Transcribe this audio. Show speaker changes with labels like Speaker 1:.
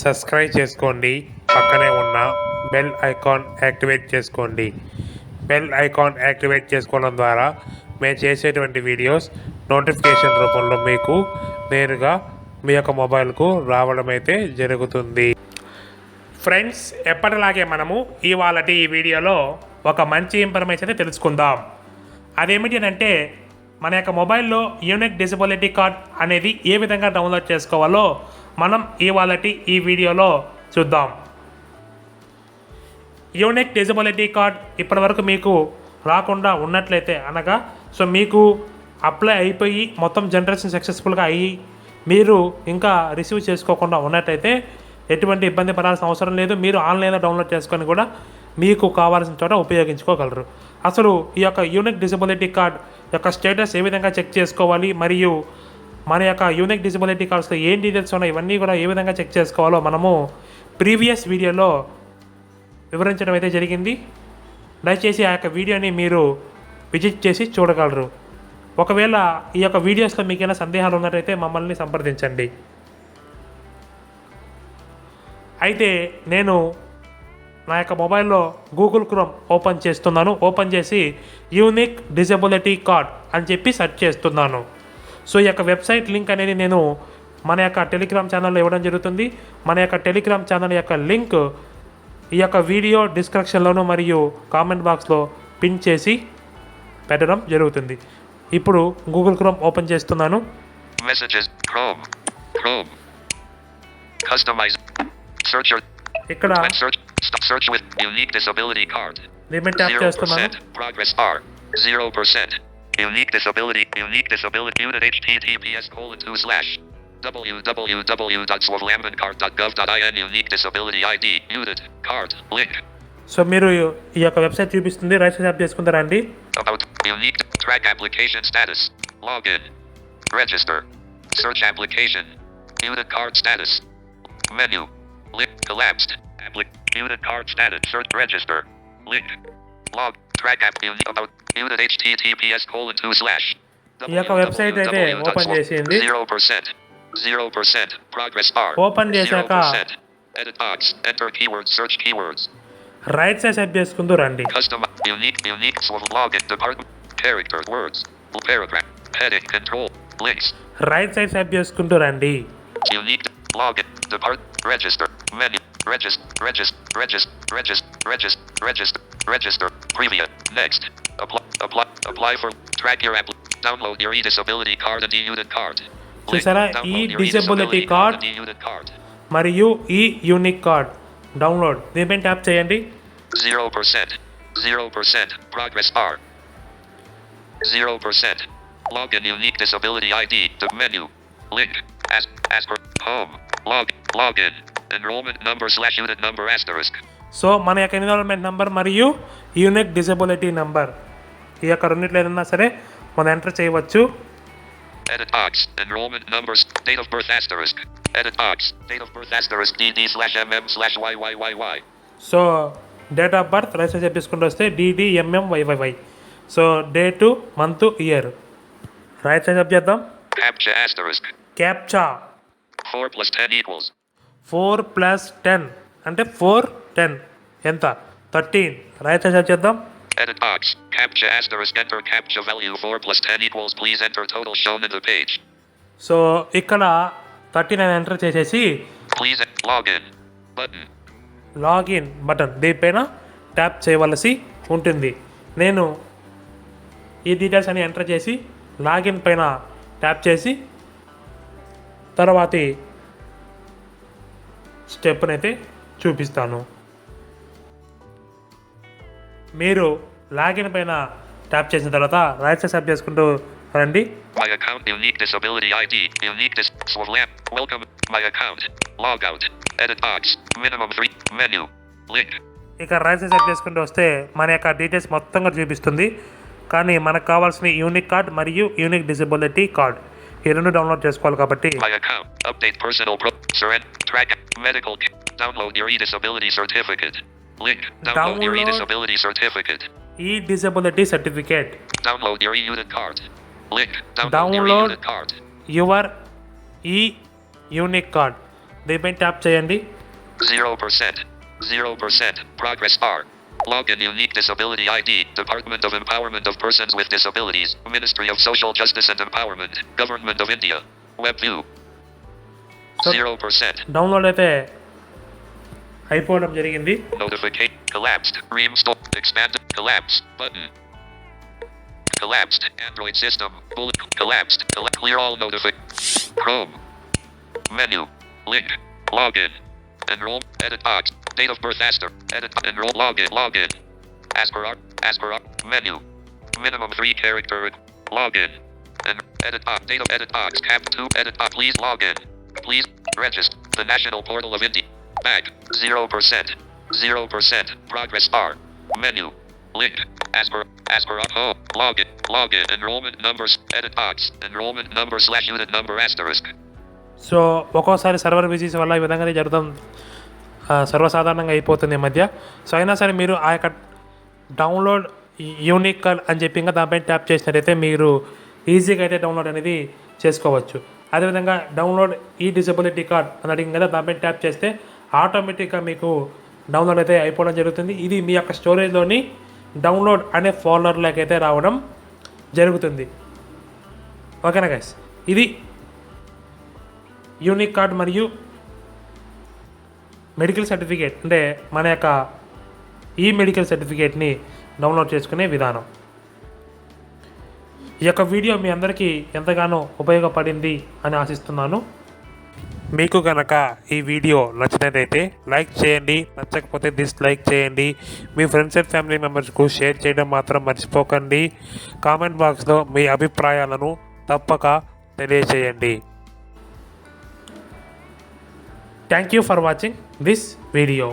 Speaker 1: Subscribe చేసుకోండి. పక్కనే ఉన్న బెల్ ఐకాన్ యాక్టివేట్ చేసుకోండి. బెల్ ఐకాన్ యాక్టివేట్ చేసుకోవడం ద్వారా మేము చేసేటువంటి వీడియోస్ నోటిఫికేషన్ రూపంలో మీకు నేరుగా మీ యొక్క మొబైల్కు రావడం అయితే జరుగుతుంది. ఫ్రెండ్స్ ఎప్పటిలాగే మనము ఇవాళ ఈ వీడియోలో ఒక మంచి ఇన్ఫర్మేషన్ అయితే తెలుసుకుందాం. అదేమిటి అంటే మన యొక్క మొబైల్లో యూనిక్ డిసబిలిటీ కార్డ్ అనేది ఏ విధంగా డౌన్లోడ్ చేసుకోవాలో మనం ఇవాళటి ఈ వీడియోలో చూద్దాం. యూనిక్ డిజబిలిటీ కార్డ్ ఇప్పటివరకు మీకు రాకుండా ఉన్నట్లయితే అనగా సో మీకు అప్లై అయిపోయి మొత్తం జనరేషన్ సక్సెస్ఫుల్గా అయ్యి మీరు ఇంకా రిసీవ్ చేసుకోకుండా ఉన్నట్టయితే ఎటువంటి ఇబ్బంది పడాల్సిన అవసరం లేదు. మీరు ఆన్లైన్లో డౌన్లోడ్ చేసుకొని కూడా మీకు కావాల్సిన చోట ఉపయోగించుకోగలరు. అసలు ఈ యొక్క యూనిక్ డిజబిలిటీ కార్డ్ యొక్క స్టేటస్ ఏ విధంగా చెక్ చేసుకోవాలి? మరియు మన యొక్క యూనిక్ డిజబిలిటీ కార్డ్స్లో ఏం డీటెయిల్స్ ఉన్నాయి ఇవన్నీ కూడా ఏ విధంగా చెక్ చేసుకోవాలో మనము ప్రీవియస్ వీడియోలో వివరించడం అయితే జరిగింది. దయచేసి ఆ యొక్క వీడియోని మీరు విజిట్ చేసి చూడగలరు. ఒకవేళ ఈ యొక్క వీడియోస్లో మీకు సందేహాలు ఉన్నట్టయితే మమ్మల్ని సంప్రదించండి. అయితే నేను నా యొక్క మొబైల్లో గూగుల్ క్రోమ్ ఓపెన్ చేస్తున్నాను. ఓపెన్ చేసి యూనిక్ డిజబిలిటీ కార్డ్ అని చెప్పి సెర్చ్ చేస్తున్నాను. సో ఈ యొక్క వెబ్సైట్ లింక్ అనేది నేను మన యొక్క టెలిగ్రామ్ ఛానల్లో ఇవ్వడం జరుగుతుంది. మన యొక్క టెలిగ్రామ్ ఛానల్ యొక్క లింక్ ఈ యొక్క వీడియో డిస్క్రిప్షన్లోను మరియు కామెంట్ బాక్స్లో పిన్ చేసి పెట్టడం జరుగుతుంది. ఇప్పుడు గూగుల్ క్రోమ్ ఓపెన్ చేస్తున్నాను. ఇక్కడ. లిమిట్ ట్యాప్ చేస్తున్నాను.
Speaker 2: percent. Progress R. Zero percent. Unique disability. Unique disability. Unit HTTPS colon two slash. www.swavlambencard.gov.in Unique disability ID. Unit. Card. Link.
Speaker 1: So మీరు ఈ యొక్క వెబ్సైట్ చూపిస్తుంది రైట్ సైడ్ ట్యాప్ చేసుకుంటారా అండి
Speaker 2: About unique track application status. Login. Register. Search application. Unit card status. Menu. Link collapsed. Applic. Unit card status. Search register. Link. Log. Track app. Unit about. Unit HTTPS colon two slash.
Speaker 1: ఈ యొక్క website అయితే open చేసింది
Speaker 2: Zero percent. Zero percent. Progress bar.
Speaker 1: Open
Speaker 2: Zero
Speaker 1: చేశాక
Speaker 2: percent. Edit box. Enter keywords. Search keywords.
Speaker 1: Right side set చేసుకుంటూ రండి
Speaker 2: Custom unique unique sort login department characters words paragraph heading control links
Speaker 1: right side set చేసుకుంటూ రండి
Speaker 2: unique login depart register menu register register register register register register register preview next apply apply apply for track your app download your e-disability card and e-unit card Link.
Speaker 1: చూసారా?
Speaker 2: Download your
Speaker 1: e-disability
Speaker 2: e-disability
Speaker 1: card.
Speaker 2: and e-unit card
Speaker 1: మరియు ఈ unique card download దీనిపైన tap చేయండి
Speaker 2: Zero percent. Zero percent. Progress R. Zero percent. Login unique disability ID. The menu. Link. As as per home. Log login. Enrollment number slash unit number asterisk.
Speaker 1: So మన యొక్క enrolment number మరియు unique disability number ఈ యొక్క రెండిట్లో ఏదన్నా సరే మనం enter చేయవచ్చు
Speaker 2: Edit box. Enrollment numbers. Date of birth asterisk. Edit box. Date of birth asterisk DD slash MM slash YYYY.
Speaker 1: So date of birth right side తీసుకుంటూ వస్తే D D M M Y Y Y so date month
Speaker 2: year right
Speaker 1: side up చేద్దాం.
Speaker 2: Captcha 4 plus 10 equals.
Speaker 1: Four plus ten అంటే four ten ఎంత thirteen right side చేద్దాం
Speaker 2: Edit box. Captcha asterisk. Enter captcha value 4 plus 10 equals. Please enter total shown in the page.
Speaker 1: So ఇక్కడ thirty nine enter చేసేసి
Speaker 2: Please login button.
Speaker 1: Login button దీనిపైన tap చేయవలసి ఉంటుంది నేను ఈ details అని ఎంటర్ చేసి లాగిన్ పైన ట్యాప్ చేసి తర్వాతి స్టెప్ని అయితే చూపిస్తాను మీరు లాగిన్ పైన ట్యాప్ చేసిన తర్వాత రైట్ సైడ్ చేసుకుంటూ రండి.
Speaker 2: My account unique disability id unique dis swap lamp welcome my account log out edit box minimum 3
Speaker 1: ఇక రైట్ సైడ్ చేసుకుంటూ వస్తే మన యొక్క డీటెయిల్స్ మొత్తంగా చూపిస్తుంది. కానీ మనకు కావాల్సిన యూనిక్ కార్డ్ మరియు యూనిక్ డిసబిలిటీ కార్డ్ ఈ రెండు డౌన్లోడ్ చేసుకోవాలి కాబట్టి.
Speaker 2: My account update personal proof surrender track medical download your disability certificate pro. Surrender. Track. Medical. ca- Download your e-disability certificate. Link. Download, your
Speaker 1: Download.
Speaker 2: e-disability certificate.
Speaker 1: ఈ disability certificate
Speaker 2: Download your e-unit card. Link. Download, your
Speaker 1: Download.
Speaker 2: e-unit card.
Speaker 1: Your ఈ unique card దీనిపైన tap చేయండి
Speaker 2: 0%. 0%. Progress bar. Login unique disability ID. Department of Empowerment of Persons with Disabilities. Ministry of Social Justice and Empowerment. Government of India. Web view.
Speaker 1: So-
Speaker 2: 0%.
Speaker 1: Download అయితే అయిపోవడం జరిగింది
Speaker 2: Notification. Collapsed. Reinstall. Expanded. Collapse. Button. Collapsed. Android system. Bullet. Collapsed. Colla- clear all notific. Chrome. Menu. Link. Login. Enroll. Edit box. Date of birth Aster. Edit. Enroll. Login. Login. As per our. As per our. Menu. Minimum three character. Login. And edit box. Date of edit box. Cap 2. Edit box. Please login. Please register. The National Portal of India. Back. 0%. 0%. Progress bar. Menu. Link. Asper. Asper up home. Oh, Login. Login. Enrollment numbers. Edit box. Enrollment number slash unit number asterisk.
Speaker 1: So ఒక్కోసారి server బిజీస్ వల్ల ఈ విధంగానే జరుగుతాం సర్వసాధారణంగా అయిపోతుంది ఈ మధ్య so అయినా సరే మీరు ఆ యొక్క డౌన్లోడ్ యూనిక్ అని చెప్పి ఇంకా దానిపైన ట్యాప్ చేసినట్టయితే మీరు ఈజీగా అయితే డౌన్లోడ్ అనేది చేసుకోవచ్చు అదేవిధంగా డౌన్లోడ్ ఈ డిసబిలిటీ కార్డ్ అని అడిగింది కదా దానిపైన ట్యాప్ చేస్తే ఆటోమేటిక్గా మీకు డౌన్లోడ్ అయితే అయిపోవడం జరుగుతుంది. ఇది మీ యొక్క స్టోరేజ్లోని డౌన్లోడ్ అనే ఫోల్డర్లోకి అయితే రావడం జరుగుతుంది. ఓకేనా గైస్ ఇది యూనిక్ కార్డ్ మరియు మెడికల్ సర్టిఫికేట్ అంటే మన యొక్క ఈ మెడికల్ సర్టిఫికేట్ని డౌన్లోడ్ చేసుకునే విధానం. ఈ యొక్క వీడియో మీ అందరికీ ఎంతగానో ఉపయోగపడింది అని ఆశిస్తున్నాను. మీకు కనుక ఈ వీడియో నచ్చినట్లయితే లైక్ చేయండి నచ్చకపోతే డిస్లైక్ చేయండి. మీ ఫ్రెండ్స్ అండ్ ఫ్యామిలీ మెంబర్స్కు షేర్ చేయడం మాత్రం మర్చిపోకండి. కామెంట్ బాక్స్లో మీ అభిప్రాయాలను తప్పక తెలియచేయండి. Thank you for watching this video